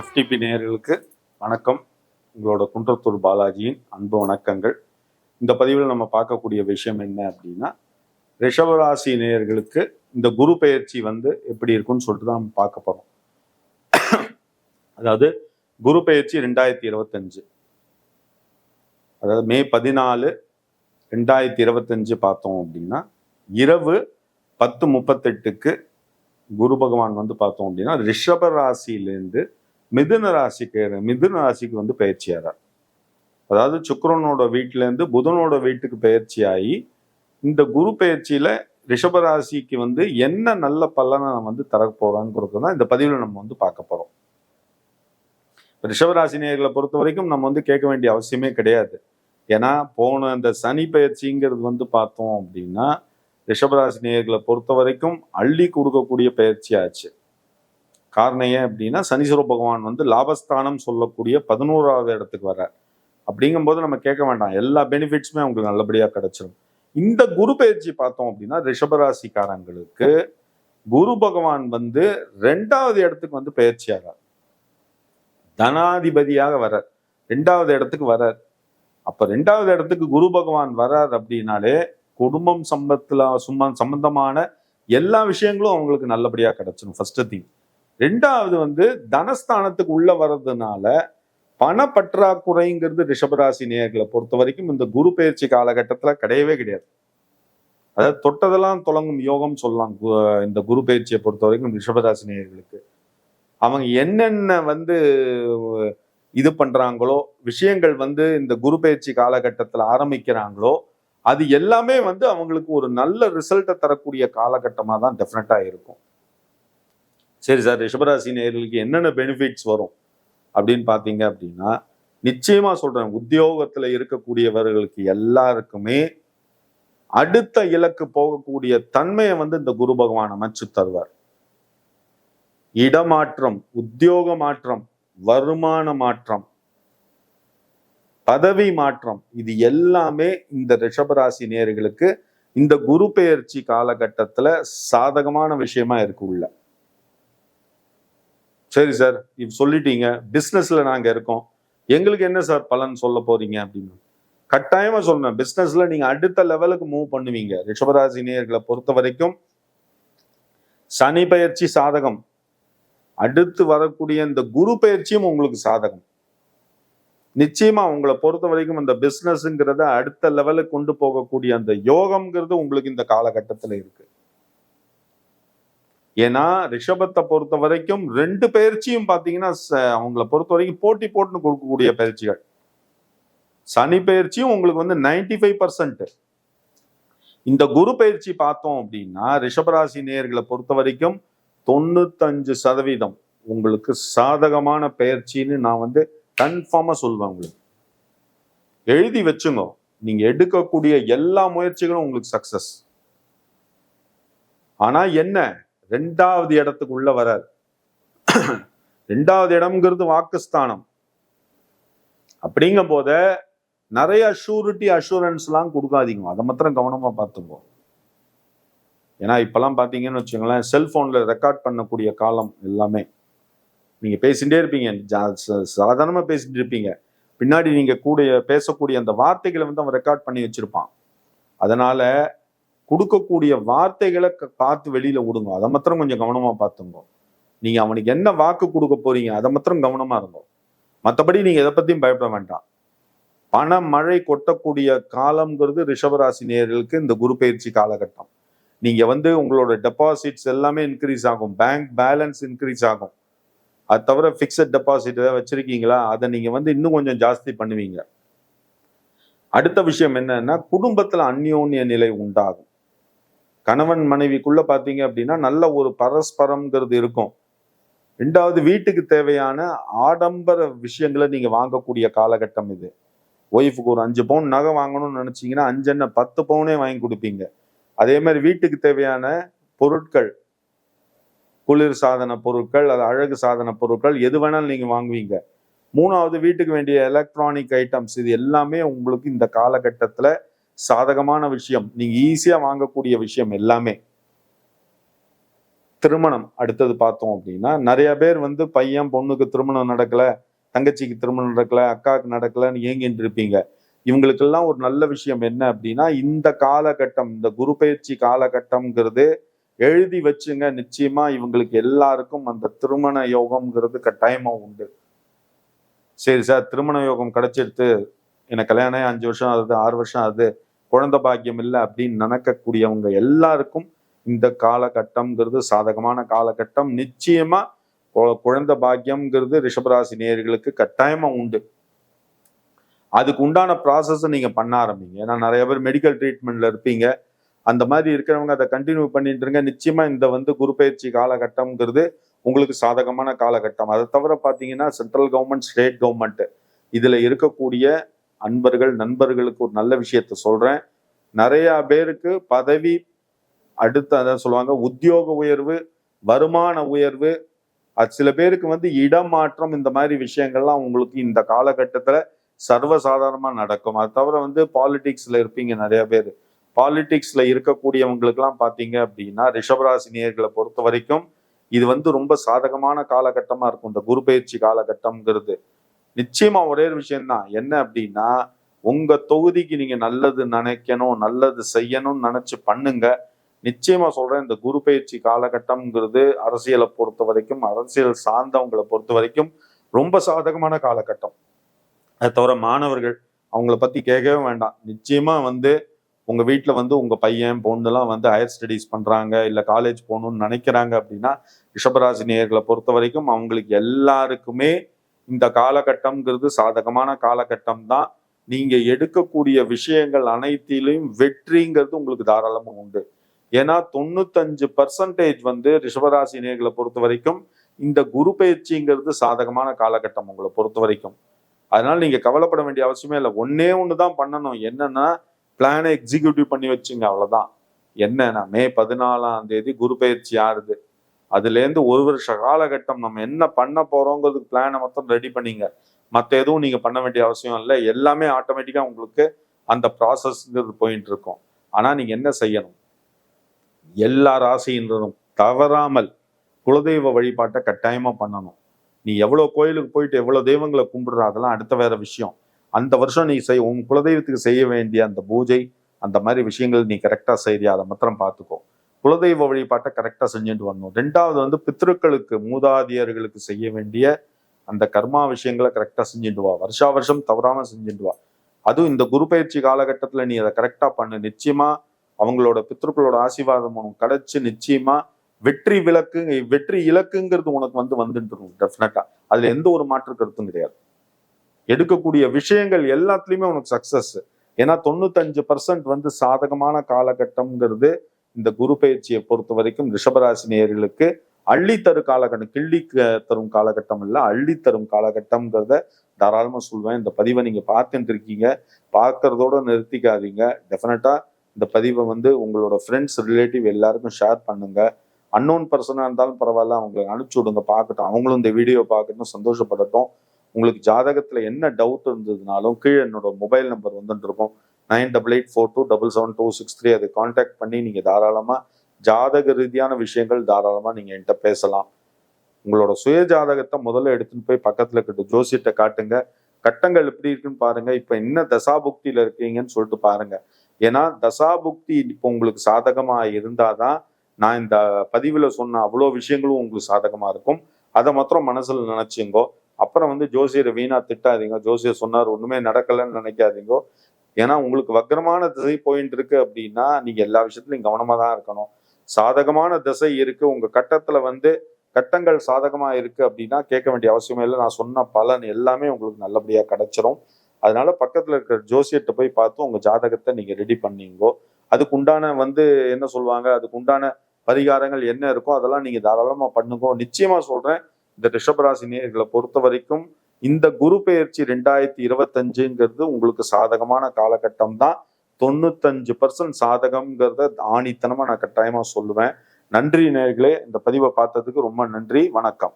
FTP நேயர்களுக்கு வணக்கம். உங்களோட குன்றத்தூர் பாலாஜியின் அன்பு வணக்கங்கள். இந்த பதிவில் நம்ம பார்க்கக்கூடிய விஷயம் என்ன அப்படின்னா ரிஷபராசி நேயர்களுக்கு இந்த குரு பெயர்ச்சி வந்து எப்படி இருக்குன்னு சொல்லிட்டு தான் நம்ம பார்க்க போறோம். அதாவது குரு பெயர்ச்சி ரெண்டாயிரத்தி இருபத்தஞ்சு. அதாவது மே பதினாலு ரெண்டாயிரத்தி இருபத்தஞ்சு பார்த்தோம் அப்படின்னா இரவு பத்து முப்பத்தெட்டுக்கு குரு பகவான் வந்து பார்த்தோம் அப்படின்னா ரிஷப ராசியிலேருந்து மிதுன ராசிக்கு மிதுன ராசிக்கு வந்து பயிற்சியாகிறார் அதாவது சுக்கரனோட வீட்டிலேருந்து புதனோட வீட்டுக்கு பயிற்சியாகி இந்த குரு பயிற்சியில ரிஷபராசிக்கு வந்து என்ன நல்ல பலனை நம்ம வந்து தர தான் இந்த பதிவில் நம்ம வந்து பார்க்க போறோம். ரிஷபராசி நேயர்களை பொறுத்த வரைக்கும் நம்ம வந்து கேட்க வேண்டிய அவசியமே கிடையாது. ஏன்னா போன அந்த சனி பயிற்சிங்கிறது வந்து பார்த்தோம் அப்படின்னா ரிஷபராசி நேயர்களை பொறுத்த வரைக்கும் அள்ளி கொடுக்கக்கூடிய பயிற்சி ஆச்சு காரணம் ஏன் அப்படின்னா சனீஸ்வர பகவான் வந்து லாபஸ்தானம் சொல்லக்கூடிய பதினோராவது இடத்துக்கு வர்றார். அப்படிங்கும்போது நம்ம கேட்க வேண்டாம். எல்லா பெனிஃபிட்ஸுமே அவங்களுக்கு நல்லபடியா கிடைச்சிடும் இந்த குரு பயிற்சி பார்த்தோம் அப்படின்னா ரிஷபராசிக்காரங்களுக்கு குரு பகவான் வந்து ரெண்டாவது இடத்துக்கு வந்து பயிற்சியாகிறார். தனாதிபதியாக வர்றார். ரெண்டாவது இடத்துக்கு வர்றார். அப்ப ரெண்டாவது இடத்துக்கு குரு பகவான் வர்றார் அப்படின்னாலே குடும்பம் சம்பத்தில் சும்மா சம்பந்தமான எல்லா விஷயங்களும் அவங்களுக்கு நல்லபடியா கிடைச்சிடும் ஃபர்ஸ்ட் திங் ரெண்டாவது வந்து தனஸ்தானத்துக்கு உள்ள வர்றதுனால பண பற்றாக்குறைங்கிறது ரிஷபராசி நேயர்களை பொறுத்த வரைக்கும் இந்த குரு பயிற்சி காலகட்டத்தில் கிடையவே கிடையாது. அதாவது தொட்டதெல்லாம் தொடங்கும் யோகம் சொல்லலாம் கு- இந்த குரு பயிற்சியை பொறுத்த வரைக்கும் ரிஷபராசி நேயர்களுக்கு. அவங்க என்னென்ன வந்து இது பண்ணுறாங்களோ விஷயங்கள் வந்து இந்த குரு பயிற்சி காலகட்டத்தில் ஆரம்பிக்கிறாங்களோ அது எல்லாமே வந்து அவங்களுக்கு ஒரு நல்ல ரிசல்ட்டை தரக்கூடிய காலகட்டமாக தான் டெஃபினட்டாக இருக்கும். சரி சார் ரிஷபராசி நேர்களுக்கு என்னென்ன பெனிஃபிட்ஸ் வரும் அப்படின்னு பார்த்தீங்க அப்படின்னா நிச்சயமாக சொல்கிறேன் உத்தியோகத்தில் இருக்கக்கூடியவர்களுக்கு எல்லாருக்குமே அடுத்த இலக்கு போகக்கூடிய தன்மையை வந்து இந்த குரு பகவான் அமைச்சு தருவார். இடமாற்றம் உத்தியோக மாற்றம் வருமான மாற்றம் பதவி மாற்றம் இது எல்லாமே இந்த ரிஷபராசி நேயர்களுக்கு இந்த குரு பெயர்ச்சி காலகட்டத்தில் சாதகமான விஷயமா இருக்கு உள்ள. சரி சார் இப்போ சொல்லிட்டீங்க. பிஸ்னஸில் நாங்கள் இருக்கோம். எங்களுக்கு என்ன சார் பலன் சொல்ல போறீங்க அப்படின்னு? கட்டாயமா சொன்னேன் பிஸ்னஸில் நீங்க அடுத்த லெவலுக்கு மூவ் பண்ணுவீங்க. ரிஷபராசி நேர்களை பொறுத்த வரைக்கும் சனி பயிற்சி சாதகம். அடுத்து வரக்கூடிய இந்த குரு பயிற்சியும் உங்களுக்கு சாதகம். நிச்சயமா உங்களை பொறுத்த வரைக்கும் இந்த பிஸ்னஸ்ங்கிறத அடுத்த லெவலுக்கு கொண்டு போகக்கூடிய அந்த யோகம்ங்கிறது உங்களுக்கு இந்த காலகட்டத்தில் இருக்கு. ஏன்னா ரிஷபத்தை பொறுத்த வரைக்கும் ரெண்டு பயிற்சியும் பார்த்தீங்கன்னா ச- அவங்கள பொறுத்த வரைக்கும் போட்டி போட்டுன்னு கொடுக்கக்கூடிய பயிற்சிகள். சனி பயிற்சியும் உங்களுக்கு வந்து 95% ஃபைவ் பர்சன்ட் இந்த குரு பயிற்சி பார்த்தோம் அப்படின்னா ரிஷபராசி நேர்களை பொறுத்த வரைக்கும் தொண்ணூத்தஞ்சு சதவீதம் உங்களுக்கு சாதகமான பயிற்சின்னு நான் வந்து கன்ஃபார்மாக சொல்வேன் உங்களுக்கு. எழுதி வச்சுங்க. நீங்கள் எடுக்கக்கூடிய எல்லா முயற்சிகளும் உங்களுக்கு சக்சஸ் ஆனால் என்ன? ரெண்டாவது இடத்துக்கு உள்ள வராது ரெண்டாவது இடம்ங்கிறது வாக்குஸ்தானம். அப்படிங்கும் போத நிறைய அஷூரிட்டி அஷூரன்ஸ் எல்லாம் கொடுக்காதீங்க. அதை மாத்திரம் கவனமா பார்த்துப்போம் ஏன்னா இப்பெல்லாம் பாத்தீங்கன்னு வச்சுங்களேன் செல்போன்ல ரெக்கார்ட் பண்ணக்கூடிய காலம் எல்லாமே. நீங்க பேசிட்டே இருப்பீங்க. ஜா- ச- சாதாரணமா பேசிட்டு இருப்பீங்க. பின்னாடி நீங்க கூட பேசக்கூடிய அந்த வார்த்தைகளை வந்து அவன் ரெக்கார்ட் பண்ணி வச்சிருப்பான். அதனால கொடுக்கக்கூடிய வார்த்தைகளை க- பார்த்து வெளியில விடுங்க அதை மாத்திரம் கொஞ்சம் கவனமா பார்த்துங்க. நீங்க அவனுக்கு என்ன வாக்கு கொடுக்க போறீங்க அதை மாத்திரம் கவனமா இருந்தோம் மற்றபடி நீங்க எதை பத்தியும் பயப்பட வேண்டாம். பண மழை கொட்டக்கூடிய காலம்ங்கிறது ரிஷபராசி நேர்களுக்கு இந்த குரு பயிற்சி காலகட்டம். நீங்க வந்து உங்களோட டெபாசிட்ஸ் எல்லாமே இன்க்ரீஸ் ஆகும். பேங்க் பேலன்ஸ் இன்க்ரீஸ் ஆகும். அது தவிர ஃபிக்ஸட் டெபாசிட் ஏதாவது வச்சிருக்கீங்களா? அதை நீங்க வந்து இன்னும் கொஞ்சம் ஜாஸ்தி பண்ணுவீங்க. அடுத்த விஷயம் என்னன்னா குடும்பத்துல அந்யோன்ய நிலை உண்டாகும். கணவன் மனைவிக்குள்ள பார்த்தீங்க அப்படின்னா நல்ல ஒரு பரஸ்பரம்ங்கிறது இருக்கும். ரெண்டாவது வீட்டுக்கு தேவையான ஆடம்பர விஷயங்களை நீங்க வாங்கக்கூடிய காலகட்டம் இது. ஒய்ஃபுக்கு ஒரு அஞ்சு பவுன் நகை வாங்கணும்னு நினைச்சீங்கன்னா அஞ்சு என்ன பத்து பவுனே வாங்கி கொடுப்பீங்க. அதே மாதிரி வீட்டுக்கு தேவையான பொருட்கள் குளிர் சாதன பொருட்கள் அது அழகு சாதன பொருட்கள் எது வேணாலும் நீங்க வாங்குவீங்க. மூணாவது வீட்டுக்கு வேண்டிய எலக்ட்ரானிக் ஐட்டம்ஸ் இது எல்லாமே உங்களுக்கு இந்த காலகட்டத்தில் சாதகமான விஷயம் நீங்க ஈஸியா வாங்கக்கூடிய விஷயம் எல்லாமே. திருமணம் அடுத்தது பார்த்தோம் அப்படின்னா நிறைய பேர் வந்து பையன் பொண்ணுக்கு திருமணம் நடக்கல தங்கச்சிக்கு திருமணம் நடக்கல அக்காவுக்கு நடக்கலன்னு ஏங்கிட்டு இருப்பீங்க. இவங்களுக்கெல்லாம் ஒரு நல்ல விஷயம் என்ன அப்படின்னா இந்த காலகட்டம் இந்த குரு பயிற்சி காலகட்டம்ங்கிறது எழுதி வச்சுங்க. நிச்சயமா இவங்களுக்கு எல்லாருக்கும் அந்த திருமண யோகம்ங்கிறது கட்டாயமா உண்டு. சரி சார் திருமண யோகம் கிடைச்சிடுத்து எனக்கு கல்யாணம் ஆகி அஞ்சு வருஷம் ஆகுது ஆறு வருஷம் ஆகுது குழந்தை பாக்கியம் இல்லை அப்படின்னு நினைக்கக்கூடியவங்க எல்லாருக்கும் இந்த காலகட்டம்ங்கிறது சாதகமான காலகட்டம். நிச்சயமா குழந்த குழந்தை பாக்கியம்ங்கிறது ரிஷபராசி நேர்களுக்கு கட்டாயமா உண்டு. அதுக்கு உண்டான ப்ராசஸை நீங்க பண்ண ஆரம்பிங்க. ஏன்னா நிறைய பேர் மெடிக்கல் ட்ரீட்மெண்ட்ல இருப்பீங்க. அந்த மாதிரி இருக்கிறவங்க அதை கண்டினியூ பண்ணிட்டு இருங்க. நிச்சயமா இந்த வந்து குரு பயிற்சி காலகட்டம்ங்கிறது உங்களுக்கு சாதகமான காலகட்டம். அதை தவிர பார்த்தீங்கன்னா சென்ட்ரல் கவர்மெண்ட் ஸ்டேட் கவர்மெண்ட் இதில் இருக்கக்கூடிய அன்பர்கள் நண்பர்களுக்கு ஒரு நல்ல விஷயத்த சொல்றேன். நிறைய பேருக்கு பதவி அடுத்த அதான் சொல்லுவாங்க உத்தியோக உயர்வு வருமான உயர்வு அது சில பேருக்கு வந்து இடமாற்றம் இந்த மாதிரி விஷயங்கள்லாம் உங்களுக்கு இந்த காலகட்டத்தில் சர்வசாதாரணமாக நடக்கும். அது தவிர வந்து பாலிடிக்ஸில் இருப்பீங்க நிறைய பேர். பாலிடிக்ஸில் இருக்கக்கூடியவங்களுக்கெல்லாம் பார்த்தீங்க அப்படின்னா ரிஷபராசி நேர்களை பொறுத்த வரைக்கும் இது வந்து ரொம்ப சாதகமான காலகட்டமாக இருக்கும். இந்த குரு பயிற்சி காலகட்டம்ங்கிறது. நிச்சயமா ஒரே ஒரு விஷயம்தான். என்ன அப்படின்னா உங்க தொகுதிக்கு நீங்க நல்லது நினைக்கணும் நல்லது செய்யணும்னு நினைச்சு பண்ணுங்க. நிச்சயமா சொல்றேன் இந்த குரு பயிற்சி காலகட்டம்ங்கிறது அரசியலை பொறுத்த வரைக்கும் அரசியல் சார்ந்தவங்களை பொறுத்த வரைக்கும் ரொம்ப சாதகமான காலகட்டம். அதை தவிர மாணவர்கள் அவங்கள பத்தி கேட்கவே வேண்டாம். நிச்சயமா வந்து உங்க வீட்டில் வந்து உங்க பையன் பொண்ணுலாம் வந்து ஹையர் ஸ்டடீஸ் பண்றாங்க இல்ல காலேஜ் போகணும்னு நினைக்கிறாங்க அப்படின்னா ரிஷபராசி நேயர்களை பொறுத்த வரைக்கும் அவங்களுக்கு எல்லாருக்குமே இந்த காலகட்டம்ங்கிறது சாதகமான காலகட்டம் தான். நீங்க எடுக்கக்கூடிய விஷயங்கள் அனைத்திலையும் வெற்றிங்கிறது உங்களுக்கு தாராளமாக உண்டு. ஏன்னா தொண்ணூத்தஞ்சு பர்சன்டேஜ் வந்து ரிஷபராசி நேர்களை பொறுத்த வரைக்கும் இந்த குரு பயிற்சிங்கிறது சாதகமான காலகட்டம் உங்களை பொறுத்த வரைக்கும். அதனால நீங்க கவலைப்பட வேண்டிய அவசியமே இல்லை. ஒன்னே ஒன்று தான் பண்ணணும். என்னன்னா பிளானை எக்ஸிக்யூட்டிவ் பண்ணி வச்சுங்க அவ்வளோதான் என்னன்னா மே பதினாலாம் தேதி குரு பயிற்சி ஆறுது அதுலேருந்து ஒரு வருஷ காலகட்டம் நம்ம என்ன பண்ண போகிறோங்கிறதுக்கு பிளானை மொத்தம் ரெடி பண்ணீங்க. மற்ற எதுவும் நீங்கள் பண்ண வேண்டிய அவசியம் இல்லை. எல்லாமே ஆட்டோமேட்டிக்காக உங்களுக்கு அந்த ப்ராசஸ்ங்கிறது போயிட்டு இருக்கும். ஆனால் நீங்கள் என்ன செய்யணும்? எல்லா ராசின்றதும் தவறாமல் குலதெய்வ வழிபாட்டை கட்டாயமாக பண்ணணும். நீ எவ்வளோ கோயிலுக்கு போயிட்டு எவ்வளோ தெய்வங்களை கும்பிடுற? அதெல்லாம் அடுத்த வேற விஷயம். அந்த வருஷம் நீ செய் உன் குலதெய்வத்துக்கு செய்ய வேண்டிய அந்த பூஜை அந்த மாதிரி விஷயங்கள் நீ கரெக்டாக செய்றியா? அதை மாத்திரம் பார்த்துக்கோ. குலதெய்வ வழிபாட்டை கரெக்டாக செஞ்சுட்டு வரணும். ரெண்டாவது வந்து பித்ருக்களுக்கு மூதாதியர்களுக்கு செய்ய வேண்டிய அந்த கர்மா விஷயங்களை கரெக்டாக செஞ்சுட்டு வா. வருஷா வருஷம் தவறாமல் செஞ்சுட்டு வா. அதுவும் இந்த குரு பயிற்சி காலகட்டத்தில் நீ அதை கரெக்டாக பண்ணு. நிச்சயமா அவங்களோட பித்ருக்களோட ஆசீர்வாதம் உனக்கு கிடைச்சி நிச்சயமா வெற்றி விளக்கு வெற்றி இலக்குங்கிறது உனக்கு வந்து வந்துட்டு டெஃபினட்டா அதுல எந்த ஒரு மாற்று கருத்தும் கிடையாது. எடுக்கக்கூடிய விஷயங்கள் எல்லாத்துலயுமே உனக்கு சக்சஸ் ஏன்னா தொண்ணூத்தஞ்சு பர்சன்ட் வந்து சாதகமான காலகட்டம்ங்கிறது இந்த குரு பயிற்சியை பொறுத்த வரைக்கும் ரிஷபராசி நேயர்களுக்கு அள்ளித்தரு காலகட்டம் கிள்ளி தரும் காலகட்டம் இல்லை அள்ளித்தரும் காலகட்டம்ங்கிறத தாராளமாக சொல்வேன். இந்த பதிவை நீங்கள் பார்த்துட்டு இருக்கீங்க. பார்க்கறதோட நிறுத்திக்காதீங்க. டெஃபினட்டாக இந்த பதிவை வந்து உங்களோட ஃப்ரெண்ட்ஸ் ரிலேட்டிவ் எல்லாருக்கும் ஷேர் பண்ணுங்க. அன்னோன் பர்சனாக இருந்தாலும் பரவாயில்ல அவங்களை அனுப்பிச்சு விடுங்க பார்க்கட்டும். அவங்களும் இந்த வீடியோ பார்க்கட்டும் சந்தோஷப்படட்டும். உங்களுக்கு ஜாதகத்தில் என்ன டவுட் இருந்ததுனாலும் கீழே என்னோட மொபைல் நம்பர் வந்துட்டு இருக்கும். Nine double eight four two double seven two six three அதை காண்டாக்ட் பண்ணி நீங்கள் தாராளமா ஜாதக ரீதியான விஷயங்கள் தாராளமா நீங்க என்கிட்ட பேசலாம். உங்களோட சுய ஜாதகத்தை முதல்ல எடுத்துன்னு போய் பக்கத்துல இருக்க ஜோசியத்தை காட்டுங்க. கட்டங்கள் எப்படி இருக்குன்னு பாருங்க. இப்போ என்ன தசாபுக்தியில இருக்கீங்கன்னு சொல்லிட்டு பாருங்க. ஏன்னா தசாபுக்தி இப்போ உங்களுக்கு சாதகமா இருந்தாதான் நான் இந்த பதிவில் சொன்ன அவ்வளோ விஷயங்களும் உங்களுக்கு சாதகமா இருக்கும். அதை மாத்திரம் மனசுல நினச்சிங்கோ. அப்புறம் வந்து ஜோசியரை வீணா திட்டாதீங்க. ஜோசியர் சொன்னார் ஒன்றுமே நடக்கலைன்னு நினைக்காதீங்கோ. ஏன்னா உங்களுக்கு வக்கரமான திசை போயிட்டு இருக்கு அப்படின்னா நீங்க எல்லா விஷயத்துலையும் கவனமா தான் இருக்கணும். சாதகமான திசை இருக்கு. உங்க கட்டத்துல வந்து கட்டங்கள் சாதகமா இருக்கு அப்படின்னா கேட்க வேண்டிய அவசியமே இல்லை. நான் சொன்ன பலன் எல்லாமே உங்களுக்கு நல்லபடியா கிடைச்சிரும். அதனால பக்கத்துல இருக்கிற ஜோசியத்தை போய் பார்த்து உங்க ஜாதகத்தை நீங்க ரெடி பண்ணீங்கோ. அதுக்கு உண்டான வந்து என்ன சொல்லுவாங்க? அதுக்கு உண்டான பரிகாரங்கள் என்ன இருக்கோ அதெல்லாம் நீங்க தாராளமா பண்ணுங்க. நிச்சயமா சொல்றேன். இந்த ரிஷபராசி நேர்களை பொறுத்த வரைக்கும் இந்த குரு பெயர்ச்சி ரெண்டாயிரத்தி இருபத்தஞ்சுங்கிறது உங்களுக்கு சாதகமான காலகட்டம் தான் தொண்ணூத்தஞ்சு பர்சன்ட் சாதகம்ங்கிறத ஆணித்தனமா நான் கட்டாயமா சொல்லுவேன். நன்றி நேர்களே இந்த பதிவை பார்த்ததுக்கு ரொம்ப நன்றி வணக்கம்.